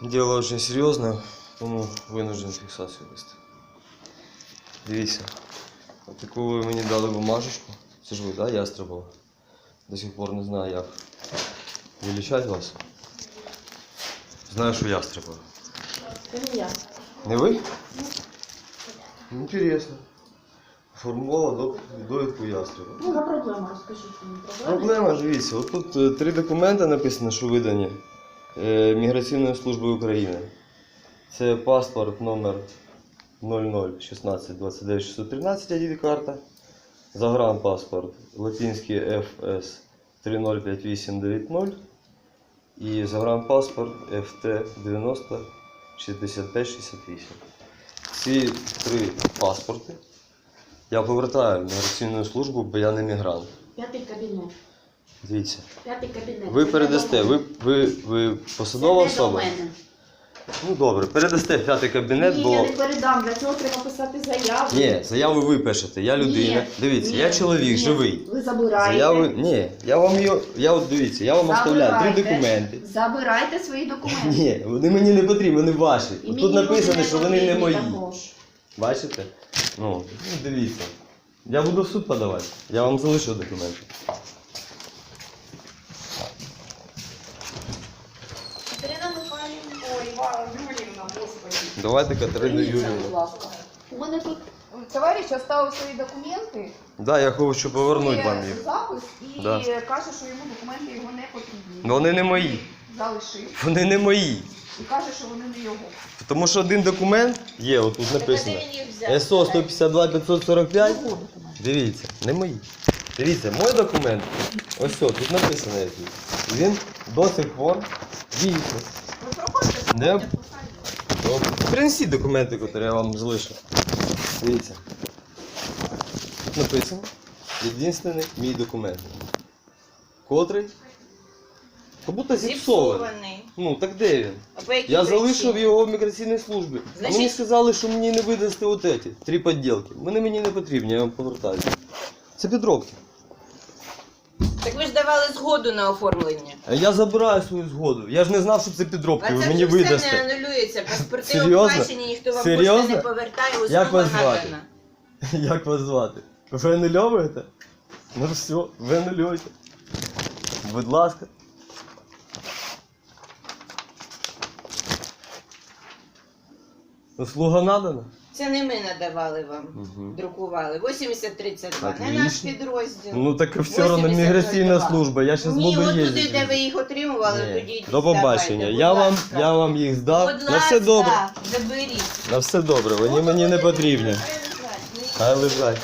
Дело очень серйозне, тому винужден фіксацію вести. Дивіться, таку ви мені дали бумажечку. Це ж ви, да, Ястребова? До сих пор не знаю як. Величать вас. Знаю, що Ястребова. Це не я. Не ви? Інтересно. Формувала до- довідку Ястреба. Ну, на проблема, розкажіть мені. Проблема, дивіться, от тут е, три документи написано, що видані е, Міграційною службою України. Це паспорт номер 0016 29 613 ID-карта. Загранпаспорт латинський FS 305890 і загранпаспорт FT 90 6568. Ці три паспорти я повертаю в міграційну службу, бо я не мігрант. П'ятий кабінет. Дивіться. П'ятий кабінет. Ви передасте, ви, ви, ви посадова Це не до особа? мене. Ну добре, передасте п'ятий кабінет, Ні, бо. я не передам, для цього треба писати заяву. Ні, заяву ви пишете, я людина. Ні, Дивіться, ні, я чоловік ні. живий. Ви забираєте. Заяви. Ні, я вам його. Я от дивіться, я вам оставляю три Забирайте. документи. Забирайте свої документи. Ні, вони мені не потрібні, вони ваші. І Тут написано, що вони не потрібні мої. також. Бачите? Ну, ну, дивіться. Я буду в суд подавати. Я вам залишу документи. Юрівна, господи. Давайте Катерину будь Юрівну. ласка. У мене тут Товариш оставив свої документи. Да, я хочу повернути є вам їх. запис і Да. каже, що йому документи його не потрібні. Ну вони не мої. Залишив. Вони не мої. І каже, що вони не його. Тому що один документ є, отут написано. СО 152 545. Дивіться, не мої. Дивіться, мой документ. Ось все, тут написано який. Він до сих пор дійсний. Добре. Принесіть документи, які я вам залишив. Дивіться. Тут написано. Єдиний мій документ. Котрий? Как будто зіпсований. Ну, так де він? А по якій Я причині? залишив його в міграційній службі. Значить- Мені сказали, що мені не видасти от эти, три поділки. Вони мені не потрібні, я вам повертаю. Це підробки. Так ви ж давали згоду на оформлення. Я забираю свою згоду. Я ж не знав, що це підробки. Ви мені вже все не видасте. анулюється. Паспорти Серйозно? обхвачені, ніхто вам Серйозно? кошти не повертає, Як вас звати? Як вас звати? Ви анульовуєте? Ну все, ви анулюєте. Будь ласка. Услуга надана? Це не ми надавали вам. Угу. Друкували. 8032. Не Отлично. наш підрозділ. Ну так і все одно 80 міграційна служба. Я зараз Ні, буду от туди, де ви їх отримували, Ні. тоді йдіть До побачення. здавайте, Я вам, ласка. я вам їх здав. Будь На все добре. заберіть. На все добре. Вони мені не потрібні. Хай лежать.